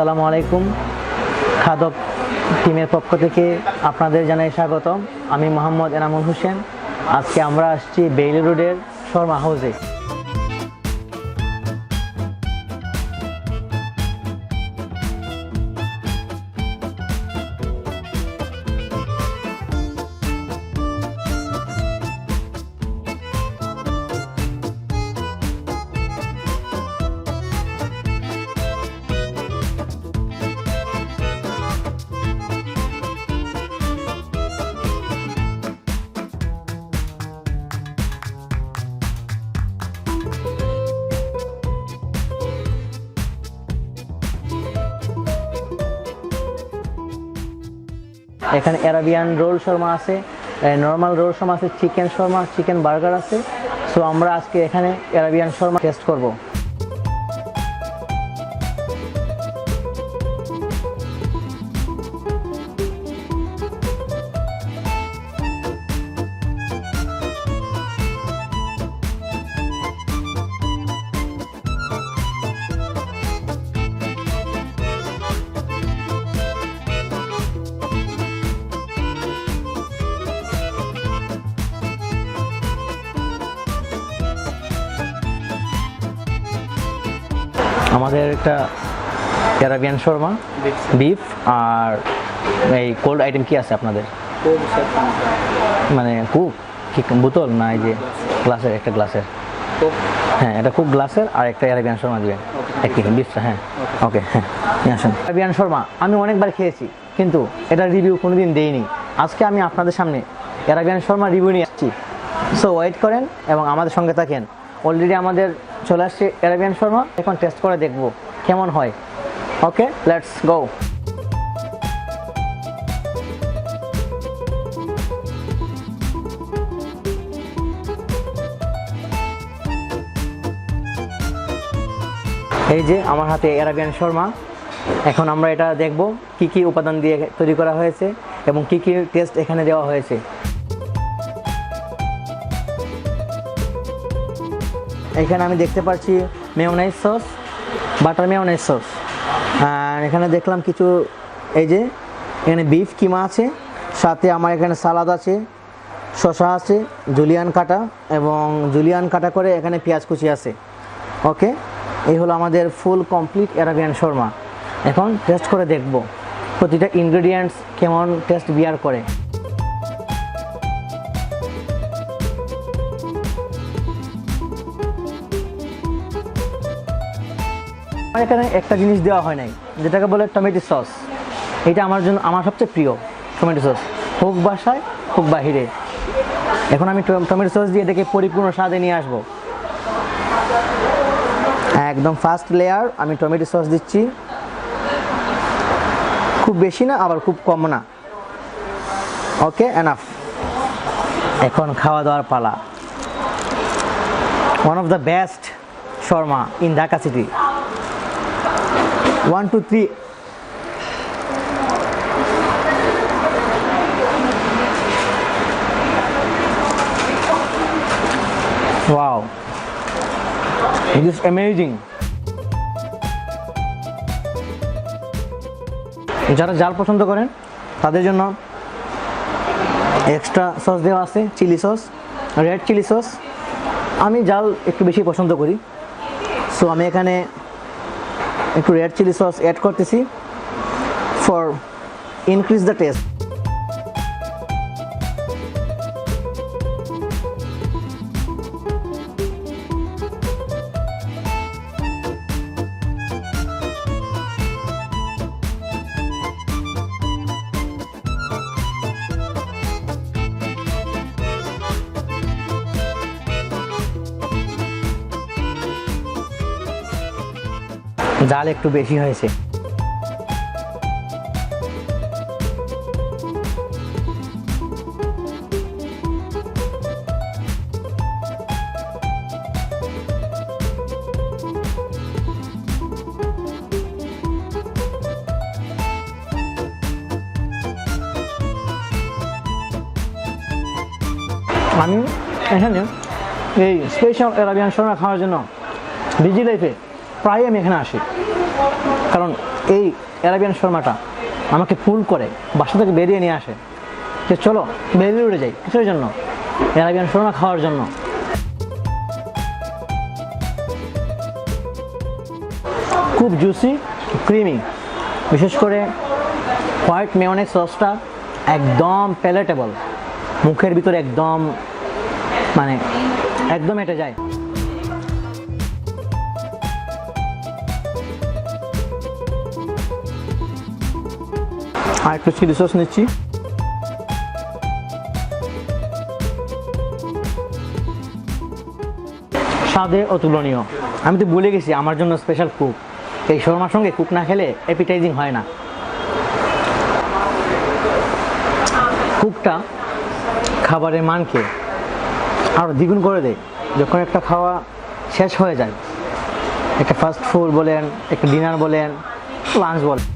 আসসালামু আলাইকুম। খাদক টিমের পক্ষ থেকে আপনাদের জানাই স্বাগতম। আমি মোহাম্মদ এনামুল হোসেন। আজকে আমরা আসছি বেইলি রোডের শর্মা হাউসে। এখানে অ্যারাবিয়ান রোল শর্মা আছে নর্মাল রোল শর্মা আছে চিকেন শর্মা চিকেন বার্গার আছে। সো আমরা আজকে এখানে অ্যারাবিয়ান শর্মা টেস্ট করব। আমাদের একটা অ্যারাবিয়ান শর্মা বিফ আর এই কোল্ড আইটেম কি আছে আপনাদের? মানে কুক কি বোতল না এই যে গ্লাসের একটা গ্লাসের হ্যাঁ এটা খুব গ্লাসের আর একটা অ্যারাবিয়ান শর্মা দিবেন। এক কি বিফটা হ্যাঁ। ওকে হ্যাঁ আসুন। অ্যারাবিয়ান শর্মা আমি অনেকবার খেয়েছি কিন্তু এটা রিভিউ কোনোদিন দেইনি। আজকে আমি আপনাদের সামনে অ্যারাবিয়ান শর্মা রিভিউ নিয়ে আসছি। সো ওয়েট করেন এবং আমাদের সঙ্গে থাকেন। অলরেডি আমাদের চলে আসছে অ্যারাবিয়ান শর্মা। এখন টেস্ট করে দেখব কেমন হয়। ওকে লেটস গো এই যে আমার হাতে অ্যারাবিয়ান শর্মা। এখন আমরা এটা দেখব কি কি উপাদান দিয়ে তৈরি করা হয়েছে এবং কি কি টেস্ট এখানে দেওয়া হয়েছে। এখানে আমি দেখতে পাচ্ছি mayonnaise sauce butter mayonnaise sauce আর এখানে দেখলাম কিছু, এই যে, এখানে বিফ কিমা আছে, সাথে আমার এখানে সালাদ আছে শশা আছে জুলিয়ান কাটা, এবং জুলিয়ান কাটা করে এখানে পেঁয়াজ কুচি আছে। ওকে? এই হলো আমাদের ফুল কমপ্লিট অ্যারাবিয়ান শর্মা এখন টেস্ট করে দেখব, প্রতিটা ইনগ্রেডিয়েন্টস কেমন টেস্ট বিয়ার করে। আমার এখানে একটা জিনিস দেওয়া হয় নাই, যেটাকে বলে টমেটো সস এটা আমার জন্য, আমার সবচেয়ে প্রিয় টমেটো সস হোক বাসায়, হোক বাহিরে। এখন আমি টমেটো সস দিয়ে এটাকে পরিপূর্ণ স্বাদে নিয়ে আসব। একদম ফার্স্ট লেয়ার আমি টমেটো সস দিচ্ছি। খুব বেশি না, আবার খুব কম না। ওকে এনাফ এখন খাওয়া দাওয়ার পালা। One of the best shawarma in Dhaka city one two three Wow. It is amazing. যারা জাল পছন্দ করেন, তাদের জন্য এক্সট্রা সস দেওয়া আছে chilli sauce red chilli sauce আমি জাল একটু বেশি পছন্দ করি সো আমি এখানে একটু রেড চিলি সস অ্যাড করতেছি ফর ইনক্রিজ দ্য টেস্ট জাল একটু বেশি হয়েছে। আমি এখানে এই স্পেশাল অ্যারাবিয়ান শর্মা খাওয়ার জন্য বিজি লাইফে প্রায় আমি এখানে আসি। কারণ এই অ্যারাবিয়ান শর্মাটা আমাকে পুল করে, বাসা থেকে বেরিয়ে নিয়ে আসে। যে চলো, বেরিয়ে উঠে যাই কিসের জন্য? অ্যারাবিয়ান শর্মা খাওয়ার জন্য। খুব জুসি ক্রিমি বিশেষ করে হোয়াইট মেয়নের সসটা একদম প্যালেটেবল মুখের ভিতরে একদম মানে একদম এটা যায়। আর একটু চিলি সস নিচ্ছি। স্বাদে অতুলনীয়। আমি তো ভুলে গেছি, আমার জন্য স্পেশাল কুক এই শর্মার সঙ্গে কুক না খেলে অ্যাপিটাইজিং হয় না। কুকটা খাবারের মানকে আরও দ্বিগুণ করে দেয়। যখন একটা খাওয়া শেষ হয়ে যায়, একটা ফাস্ট ফুড বলেন, একটা ডিনার বলেন লাঞ্চ বলেন।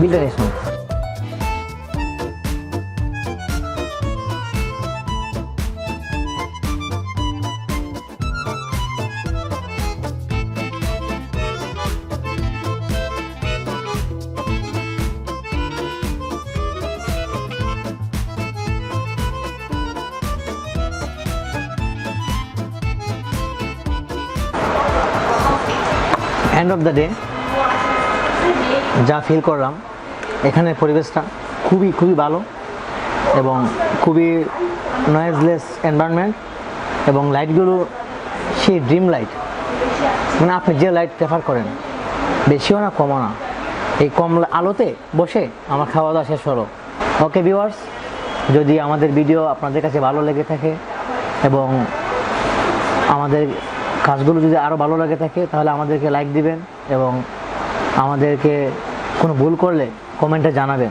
বিলটা দেখুন এন্ড অফ দ্য ডে যা ফিল করলাম এখানের পরিবেশটা খুবই খুবই ভালো এবং খুবই নয়েজলেস এনভায়রনমেন্ট এবং লাইটগুলো সেই ড্রিম লাইট মানে আপনি যে লাইট প্রেফার করেন, বেশিও না, কমও না। এই কম আলোতে বসে আমার খাওয়া দাওয়া শেষ হলো। ওকে ভিউয়ার্স যদি আমাদের ভিডিও আপনাদের কাছে ভালো লেগে থাকে এবং আমাদের কাজগুলো যদি আরও ভালো লাগে থাকে, তাহলে আমাদেরকে লাইক দিবেন এবং আমাদেরকে কোনো ভুল করলে কমেন্টে জানাবেন।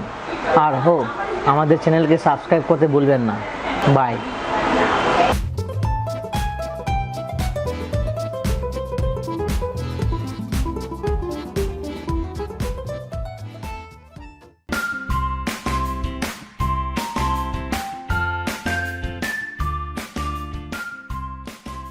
আর হো আমাদের চ্যানেলকে সাবস্ক্রাইব করতে ভুলবেন না। বাই।